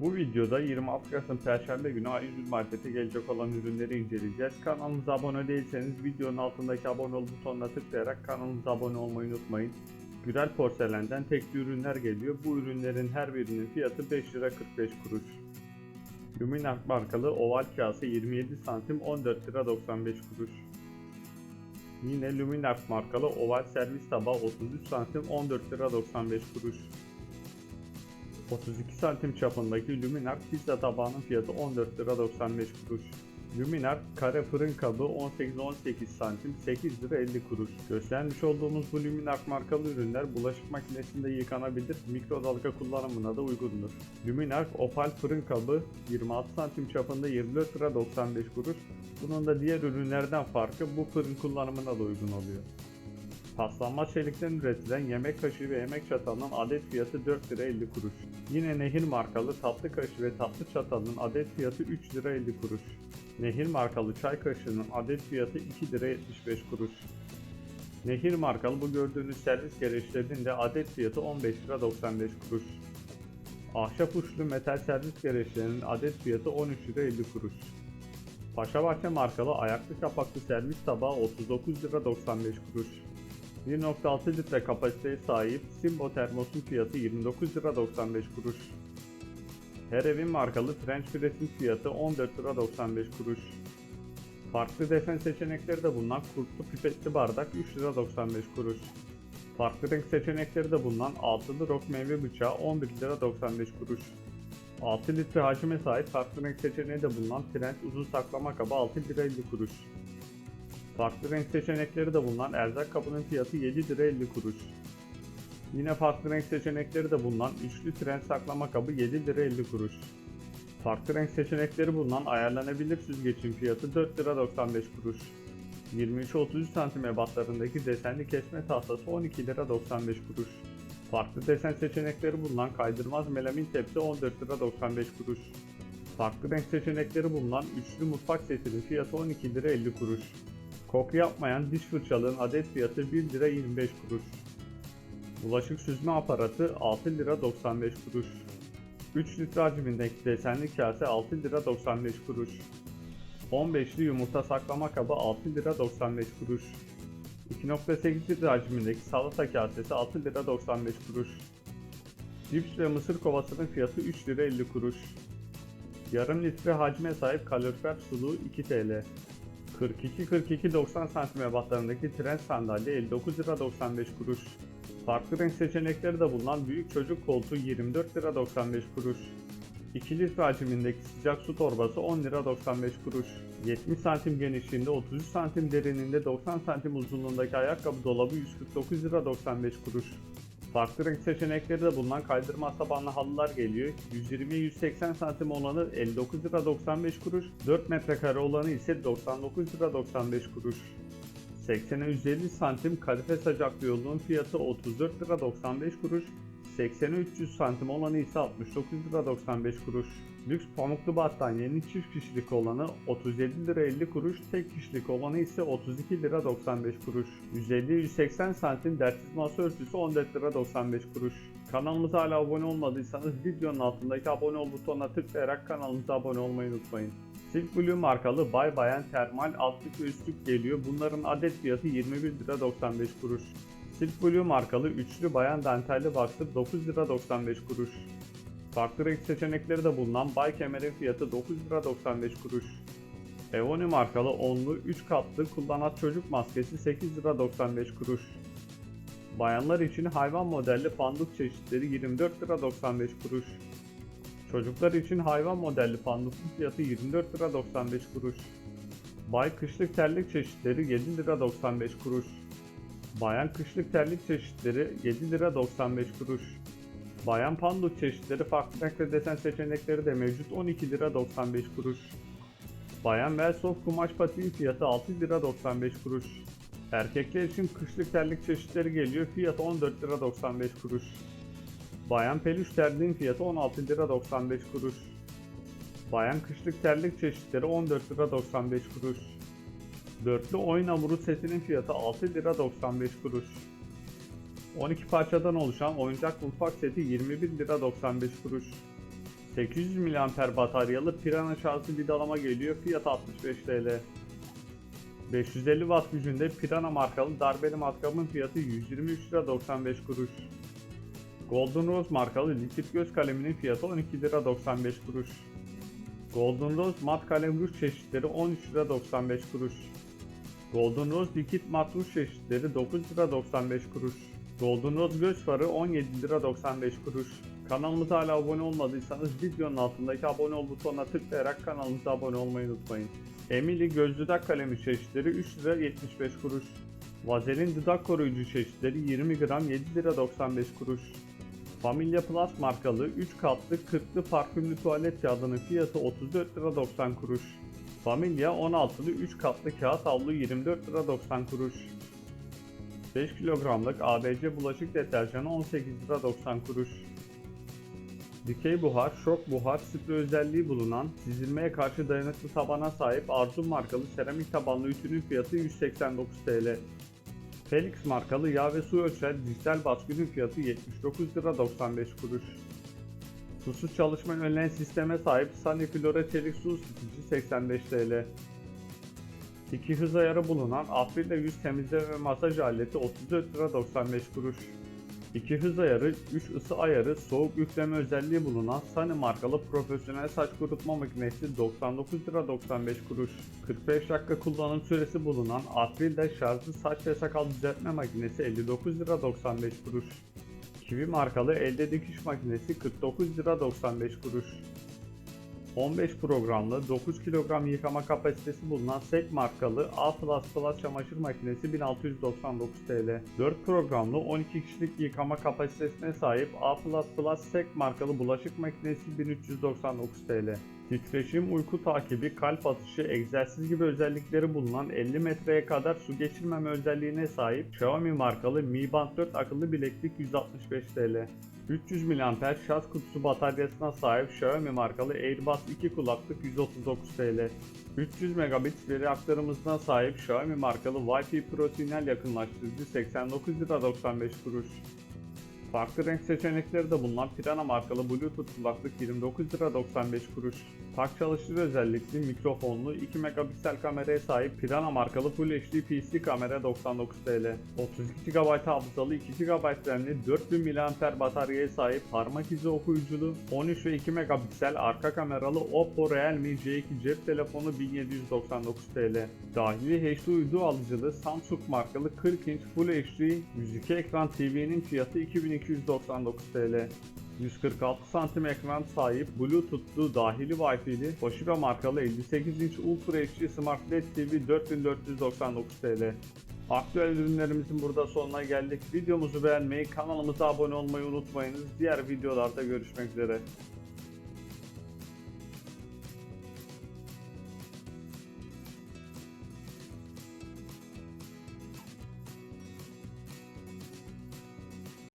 Bu videoda 26 Kasım Perşembe günü A101 Market'e gelecek olan ürünleri inceleyeceğiz. Kanalımıza abone değilseniz videonun altındaki abone ol butonuna tıklayarak kanalımıza abone olmayı unutmayın. Gürel Porselen'den tekli ürünler geliyor. Bu ürünlerin her birinin fiyatı 5 lira 45 kuruş. Luminark markalı oval kase 27 santim 14 lira 95 kuruş. Yine Luminark markalı oval servis tabağı 33 santim 14 lira 95 kuruş. 32 santim çapındaki Luminar pizza tabağının fiyatı 14 lira 95 kuruş. Luminar kare fırın kabı 18-18 santim 8 lira 50 kuruş. Göstermiş olduğumuz bu Luminar markalı ürünler bulaşık makinesinde yıkanabilir, mikrodalga kullanımına da uygundur. Luminar opal fırın kabı 26 santim çapında 24 lira 95 kuruş. Bunun da diğer ürünlerden farkı bu fırın kullanımına da uygun oluyor. Paslanmaz çelikten üretilen yemek kaşığı ve yemek çatalının adet fiyatı 4 lira 50 kuruş. Yine Nehir markalı tatlı kaşığı ve tatlı çatalının adet fiyatı 3 lira 50 kuruş. Nehir markalı çay kaşığının adet fiyatı 2 lira 75 kuruş. Nehir markalı bu gördüğünüz servis gereçlerinin de adet fiyatı 15 lira 95 kuruş. Ahşap uçlu metal servis gereçlerinin adet fiyatı 13 lira 50 kuruş. Paşabahçe markalı ayaklı kapaklı servis tabağı 39 lira 95 kuruş. 1.6 litre kapasiteye sahip Simbo termosun fiyatı 29 lira 95 kuruş. Her evin markalı French Press'in fiyatı 14 lira 95 kuruş. Farklı desen seçenekleri de bulunan kurtlu pipetli bardak 3 lira 95 kuruş. Farklı renk seçenekleri de bulunan altılı rok meyve bıçağı 11 lira 95 kuruş. 6 litre hacime sahip farklı renk seçeneği de bulunan Trend uzun saklama kabı 6 lira 50 kuruş. Farklı renk seçenekleri de bulunan erzak kabının fiyatı 7 lira 50 kuruş. Yine farklı renk seçenekleri de bulunan üçlü tren saklama kabı 7 lira 50 kuruş. Farklı renk seçenekleri bulunan ayarlanabilir süzgecin fiyatı 4 lira 95 kuruş. 23-33 cm ebatlarındaki desenli kesme tahtası 12 lira 95 kuruş. Farklı desen seçenekleri bulunan kaydırmaz melamin tepsi 14 lira 95 kuruş. Farklı renk seçenekleri bulunan üçlü mutfak setinin fiyatı 12 lira 50 kuruş. Koku yapmayan diş fırçalığın adet fiyatı 1 lira 25 kuruş. Bulaşık süzme aparatı 6 lira 95 kuruş. 3 litre hacmindeki desenli kase 6 lira 95 kuruş. 15'li yumurta saklama kabı 6 lira 95 kuruş. 2.8 litre hacmindeki salata kasesi 6 lira 95 kuruş. Cips ve mısır kovasının fiyatı 3 lira 50 kuruş. Yarım litre hacme sahip kalorifer suluğu 2 TL. 42-42-90 cm ebatlarındaki tren sandalye 59 lira 95 kuruş. Farklı renk seçenekleri de bulunan büyük çocuk koltuğu 24 lira 95 kuruş. 2 litre hacmindeki sıcak su torbası 10 lira 95 kuruş. 70 santim genişliğinde 33 santim derinliğinde 90 santim uzunluğundaki ayakkabı dolabı 149 lira 95 kuruş. Farklı renk seçenekleri de bulunan kaydırma tabanlı halılar geliyor. 120-180 santim olanı 59 lira 95 kuruş, 4 metrekare olanı ise 99 lira 95 kuruş. 80'e 150 santim kadife sacaklı yolunun fiyatı 34 lira 95 kuruş, 80'e 300 santim olanı ise 69 lira 95 kuruş. Lüks pamuklu battaniyenin çift kişilik olanı 37 lira 50 kuruş, tek kişilik olanı ise 32 lira 95 kuruş. 150-180 santim dertsiz masa örtüsü 14 lira 95 kuruş. Kanalımıza hala abone olmadıysanız videonun altındaki abone ol butonuna tıklayarak kanalımıza abone olmayı unutmayın. Silk Blue markalı Bay Bayan termal altlık ve üstlük geliyor. Bunların adet fiyatı 21 lira 95 kuruş. Silk Blue markalı üçlü bayan dantelli baktır 9 lira 95 kuruş. Farklı renk seçenekleri de bulunan Bay Kemer'in fiyatı 9 lira 95 kuruş. Eoni markalı onlu 3 katlı kullanat çocuk maskesi 8 lira 95 kuruş. Bayanlar için hayvan modelli panduk çeşitleri 24 lira 95 kuruş. Çocuklar için hayvan modelli pandukun fiyatı 24 lira 95 kuruş. Bay kışlık terlik çeşitleri 7 lira 95 kuruş. Bayan kışlık terlik çeşitleri 7 lira 95 kuruş. Bayan panduk çeşitleri farklı renk ve desen seçenekleri de mevcut 12 lira 95 kuruş. Bayan Velsoft kumaş patiğin fiyatı 6 lira 95 kuruş. Erkekler için kışlık terlik çeşitleri geliyor fiyatı 14 lira 95 kuruş. Bayan peluş terliğin fiyatı 16 lira 95 kuruş. Bayan kışlık terlik çeşitleri 14 lira 95 kuruş. Dörtlü oyun hamuru setinin fiyatı 6 lira 95 kuruş. 12 parçadan oluşan oyuncak mutfak seti 21 lira 95 kuruş. 800 mAh bataryalı Pirana şarjlı vidalama geliyor. Fiyat 65 TL. 550 watt gücünde Pirana markalı darbeli matkabın fiyatı 123 lira 95 kuruş. Golden Rose markalı likit göz kaleminin fiyatı 12 lira 95 kuruş. Golden Rose mat kalem ruj çeşitleri 13 lira 95 kuruş. Golden Rose likit mat ruj çeşitleri 9 lira 95 kuruş. Golden Rose göz farı 17 lira 95 kuruş. Kanalımıza hala abone olmadıysanız videonun altındaki abone ol butonuna tıklayarak kanalımıza abone olmayı unutmayın. Emily göz dudak kalemi çeşitleri 3 lira 75 kuruş. Vazelin dudak koruyucu çeşitleri 20 gram 7 lira 95 kuruş. Familia Plus markalı 3 katlı 40'lı parfümlü tuvalet kağıdının fiyatı 34 lira 90 kuruş. Familia 16'lı 3 katlı kağıt havlu 24 lira 90 kuruş. 5 kilogramlık ABC bulaşık deterjanı 18 lira 90 kuruş. Dikey buhar, şok buhar, sprey özelliği bulunan, çizilmeye karşı dayanıklı tabana sahip Arzum markalı seramik tabanlı ütünün fiyatı 189 TL. Felix markalı yağ ve su ölçer dijital baskının fiyatı 79 lira 95 kuruş. Susuz çalışma önleyen sisteme sahip Sunny Flora çelik su ısıtıcı 85 TL. İki hız ayarı bulunan Afrila yüz temizleme ve masaj aleti 34 lira 95 kuruş. İki hız ayarı, 3 ısı ayarı, soğuk üfleme özelliği bulunan Sunny markalı profesyonel saç kurutma makinesi 99 lira 95 kuruş. 45 dakika kullanım süresi bulunan April'de şarjlı saç ve sakal düzeltme makinesi 59 lira 95 kuruş. Kiwi markalı elde dikiş makinesi 49 lira 95 kuruş. 15 programlı 9 kilogram yıkama kapasitesi bulunan SEK markalı A++ çamaşır makinesi 1699 TL. 4 programlı 12 kişilik yıkama kapasitesine sahip A++ SEK markalı bulaşık makinesi 1399 TL. Titreşim, uyku takibi, kalp atışı, egzersiz gibi özellikleri bulunan 50 metreye kadar su geçirmeme özelliğine sahip Xiaomi markalı Mi Band 4 akıllı bileklik 165 TL. 300 mAh şarj kutusu bataryasına sahip Xiaomi markalı Airbus 2 kulaklık 139 TL. 300 megabit veri aktarımına sahip Xiaomi markalı Wi-Fi Pro tünel yakınlaştırıcı 89 lira 95 kuruş. Farklı renk seçenekleri de bulunan Pirana markalı Bluetooth kulaklık 29 lira 95 kuruş. Tak çalıştır özellikli mikrofonlu 2 megapiksel kameraya sahip Pirana markalı Full HD PC kamera 99 TL. 32 GB hafızalı 2 GB RAM'li 4000 mAh bataryaya sahip parmak izi okuyuculu 13 ve 2 megapiksel arka kameralı Oppo Realme C2 cep telefonu 1799 TL. Dahili HD uydu alıcılı Samsung markalı 40 inç Full HD 102 ekran TV'nin fiyatı 2299 TL. 146 santim ekran sahip Bluetooth'lu dahili Wi-Fi'li Toshiba markalı 58 inç Ultra HD Smart LED TV 4499 TL. Aktüel ürünlerimizin burada sonuna geldik. Videomuzu beğenmeyi, kanalımıza abone olmayı unutmayınız. Diğer videolarda görüşmek üzere.